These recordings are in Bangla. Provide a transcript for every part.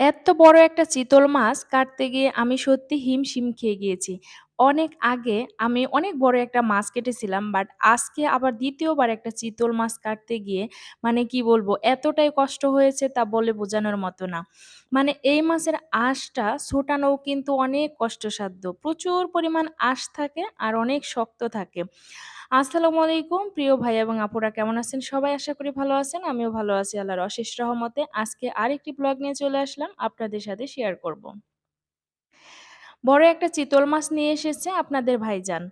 এত্ত বড় একটা চিতল মাছ কাটতে গিয়ে আমি সত্যি হিমশিম খেয়ে গিয়েছি। অনেক আগে আমি অনেক বড় একটা মাছ কেটেছিলাম। বাট আজকে আবার ২য় বার একটা চিতল মাছ কাটতে গিয়ে মানে কি বলব? এতটাই কষ্ট হয়েছে তা বলে বোঝানোর মতো না। মানে এই মাছের আঁশটা ছুটানোও কিন্তু অনেক কষ্টসাধ্য। প্রচুর পরিমাণ আঁশ থাকে আর অনেক শক্ত থাকে। আসসালামু আলাইকুম প্রিয় ভাই এবং আপুরা, কেমন আছেন? সবাই আশা করি ভালো আছেন। আমিও ভালো আছি আল্লাহর অশেষ রহমতে। আজকে আরেকটি ব্লগ নিয়ে চলে আসলাম, আপনাদের সাথে শেয়ার করব। বড় একটা চিতল মাছ নিয়ে এসেছে আপনাদের ভাইজান।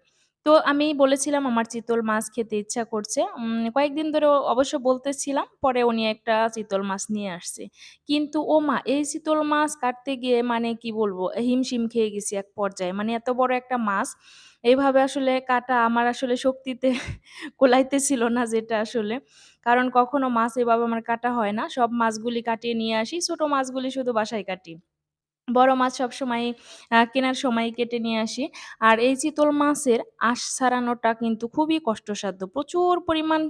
তো আমি বলেছিলাম আমার চিতল মাছ খেতে ইচ্ছা করছে। কয়েকদিন ধরে অবশ্য বলতেছিলাম। পরে উনি একটা চিতল মাছ নিয়ে আসছে। কিন্তু ও মা, এই চিতল মাছ কাটতে গিয়ে মানে কি বলব? হিমশিম খেয়ে গেছি এক পর্যায়ে। মানে এত বড় একটা মাছ, এইভাবে আসলে কাটা আমার আসলে শক্তিতে কুলাইতেছিল না যেটা আসলে। কারণ কখনো মাছ এভাবে আমার কাটা হয় না। সব মাছগুলি কাটিয়ে নিয়ে আসি। ছোট মাছগুলি শুধু বাসায় কাটি। বড় মাছ সবসময় কেনার সময় কেটে নিয়ে আসি। আর এই চিতল মাছের আঁশ ছাড়ানোটা কিন্তু খুবই কষ্টসাধ্য। প্রচুর পরিমাণ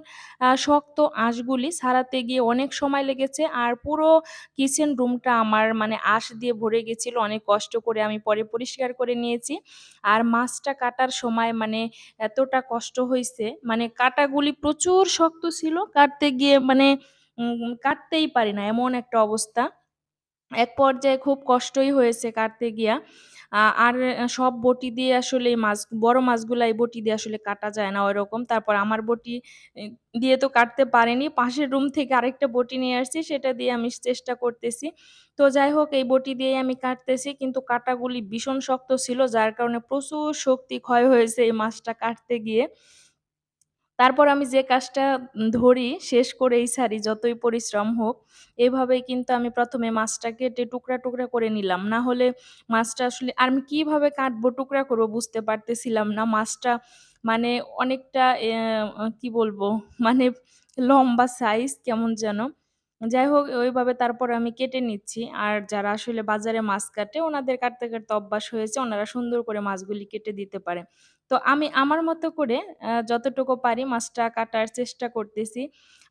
শক্ত আঁশগুলি ছাড়াতে গিয়ে অনেক সময় লেগেছে। আর পুরো কিচেন রুমটা আমার মানে আঁশ দিয়ে ভরে গেছিল। অনেক কষ্ট করে আমি পরে পরিষ্কার করে নিয়েছি। আর মাছটা কাটার সময় মানে এতটা কষ্ট হয়েছে মানে কাটাগুলি প্রচুর শক্ত ছিল। কাটতে গিয়ে মানে কাটতেই পারি না, এমন একটা অবস্থা। এক পর্যায়ে খুব কষ্টই হয়েছে কাটতে গিয়া। আর সব বটি দিয়ে আসলে মাছ বড় মাছগুলা এই বটি দিয়ে আসলে কাটা যায় না ওইরকম। তারপর আমার বটি দিয়ে তো কাটতে পারেনি পাশের রুম থেকে আরেকটা বটি নিয়ে আসছি, সেটা দিয়ে আমি চেষ্টা করতেছি। তো যাই হোক এই বটি দিয়েই আমি কাটতেছি। কিন্তু কাটাগুলি ভীষণ শক্ত ছিল যার কারণে প্রচুর শক্তি ক্ষয় হয়েছে এই মাছটা কাটতে গিয়ে। তারপর আমি যে কাজটা ধরি শেষ করেই ছাড়ি যতই পরিশ্রম হোক। এভাবেই কিন্তু আমি প্রথমে মাছটা কেটে টুকরা, টুকরা করে নিলাম। না হলে মাছটা আসলে আর আমি কীভাবে কাটবো, টুকরা করব বুঝতে পারতেছিলাম না। মাছটা মানে অনেকটা কি বলব? মানে লম্বা সাইজ কেমন যেন। যাই হোক ওইভাবে তারপরে আমি কেটে নিচ্ছি। আর যারা আসলে বাজারে মাছ কাটে ওনাদের কাটতে, কাটতে অভ্যাস হয়েছে। ওনারা সুন্দর করে মাছগুলি কেটে দিতে পারে। তো আমি আমার মতো করে যতটুকু পারি মাছটা কাটার চেষ্টা করতেছি।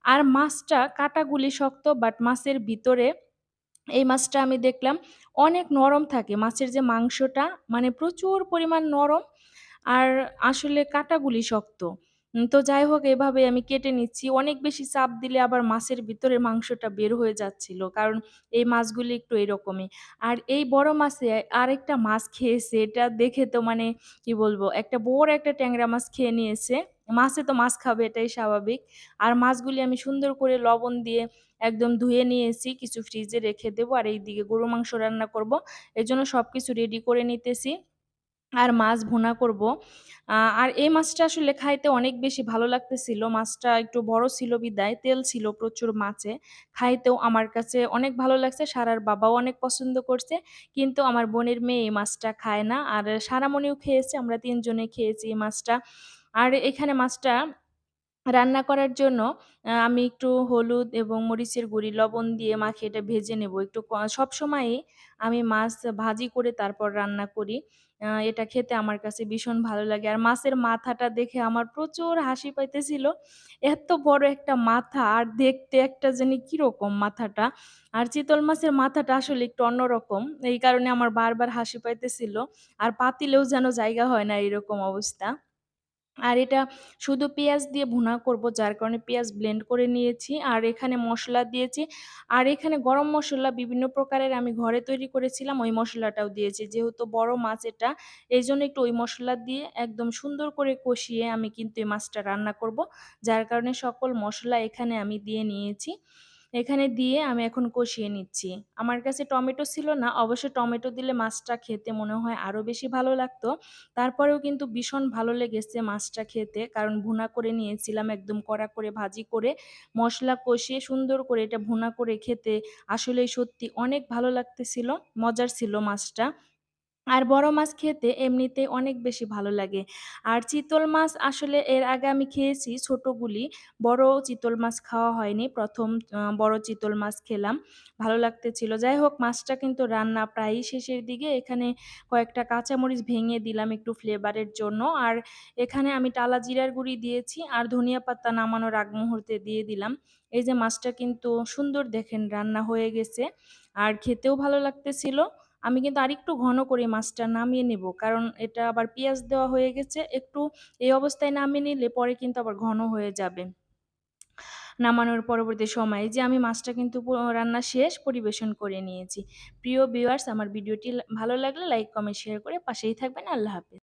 আর মাছটা কাটাগুলি শক্ত বাট মাছের ভিতরে এই মাছটা আমি দেখলাম অনেক নরম থাকে। মাছের যে মাংসটা মানে প্রচুর পরিমাণ নরম আর আসলে কাটাগুলি শক্ত। তো যাই হোক এভাবে আমি কেটে নিচ্ছি। অনেক বেশি চাপ দিলে আবার মাছের ভিতরে মাংসটা বের হয়ে যাচ্ছিল। কারণ এই মাছগুলি একটু এরকমই। আর এই বড় মাছে আরেকটা মাছ খেয়েছে, এটা দেখে তো মানে কি বলব? একটা বড় একটা ট্যাংরা মাছ খেয়ে নিয়েছে। মাছে তো মাছ খাবে, এটাই স্বাভাবিক। আর মাছগুলি আমি সুন্দর করে লবণ দিয়ে একদম ধুয়ে নিয়েছি। কিছু ফ্রিজে রেখে দেবো। আর এইদিকে গরুর মাংস রান্না করব। এর জন্য সব কিছু রেডি করে নিতেছি। আর মাছ ভুনা করব। আর এই মাছটা আসলে খাইতে অনেক বেশি ভালো লাগতেছিল। মাছটা একটু বড় ছিল বিদায়, তেল ছিল প্রচুর মাছে। খাইতেও আমার কাছে অনেক ভালো লাগছে। সারার বাবাও অনেক পছন্দ করছে। কিন্তু আমার বোনের মেয়ে এই মাছটা খায় না। আর সারামণিও খেয়েছে। আমরা তিনজনে খেয়েছি এই মাছটা। আর এখানে মাছটা রান্না করার জন্য আমি একটু হলুদ এবং মরিচের গুঁড়ি, লবণ দিয়ে মাখিয়ে এটা ভেজে নেব। একটু ক সবসময়ই আমি মাছ ভাজি করে তারপর রান্না করি। এটা খেতে আমার কাছে ভীষণ ভালো লাগে। আর মাছের মাথাটা দেখে আমার প্রচুর হাসি পাইতেছিল। এত বড় একটা মাথা আর দেখতে একটা জানি কীরকম মাথাটা। আর চিতল মাছের মাথাটা আসলে একটু অন্যরকম। এই কারণে আমার বারবার হাসি পাইতেছিল। আর পাতিলেও যেন জায়গা হয় না এরকম অবস্থা। আর এটা শুধু পেঁয়াজ দিয়ে ভুনা করব, যার কারণে পেঁয়াজ ব্লেন্ড করে নিয়েছি। আর এখানে মশলা দিয়েছি। আর এখানে গরম মশলা বিভিন্ন প্রকারের আমি ঘরে তৈরি করেছিলাম, ওই মশলাটাও দিয়েছি। যেহেতু বড় মাছ এটা এই জন্য একটু ওই মশলা দিয়ে একদম সুন্দর করে কষিয়ে আমি কিন্তু এই মাছটা রান্না করব। যার কারণে সকল মশলা এখানে আমি দিয়ে নিয়েছি। এখানে দিয়ে আমি এখন কষিয়ে নিচ্ছি। আমার কাছে টমেটো ছিল না। অবশ্য টমেটো দিলে মাছটা খেতে মনে হয় আরও বেশি ভালো লাগতো। তারপরেও কিন্তু ভীষণ ভালো লেগেছে মাছটা খেতে। কারণ ভুনা করে নিয়েছিলাম একদম কড়া করে ভাজি করে, মশলা কষিয়ে সুন্দর করে এটা ভুনা করে খেতে আসলেই সত্যি অনেক ভালো লাগতেছিল। মজার ছিল মাছটা। আর বড় মাছ খেতে এমনিতে অনেক বেশি ভালো লাগে। আর চিতল মাছ আসলে এর আগে আমি খেয়েছি ছোটগুলি। বড় চিতল মাছ খাওয়া হয়নি। ১ম আ, বড় চিতল মাছ খেলাম। ভালো লাগতেছিল। যাই হোক, মাছটা কিন্তু রান্না প্রায়ই শেষের দিকে। এখানে কয়েকটা কাঁচামরিচ ভেঙে দিলাম একটু ফ্লেভারের জন্য। আর এখানে আমি টালা জিরার গুঁড়ি দিয়েছি আর ধনিয়া পাতা নামানোর আগ মুহূর্তে দিয়ে দিলাম। এই যে মাছটা কিন্তু সুন্দর দেখেন রান্না হয়ে গেছে। আর খেতেও ভালো লাগতেছিল। আমি কিন্তু আরেকটু ঘন করে মাছটা নামিয়ে নেব কারণ এটা আবার পেঁয়াজ দেওয়া হয়ে গেছে। একটু এই অবস্থায় নামিয়ে নিলে পরে কিন্তু আবার ঘন হয়ে যাবে। নামানোর পরবর্তী সময়ে যে আমি মাছটা কিন্তু রান্না শেষ পরিবেশন করে নিয়েছি। প্রিয় ভিউয়ার্স আমার ভিডিওটি ভালো লাগলে লাইক, কমেন্ট, শেয়ার করে পাশেই থাকবেন। আল্লাহ হাফেজ।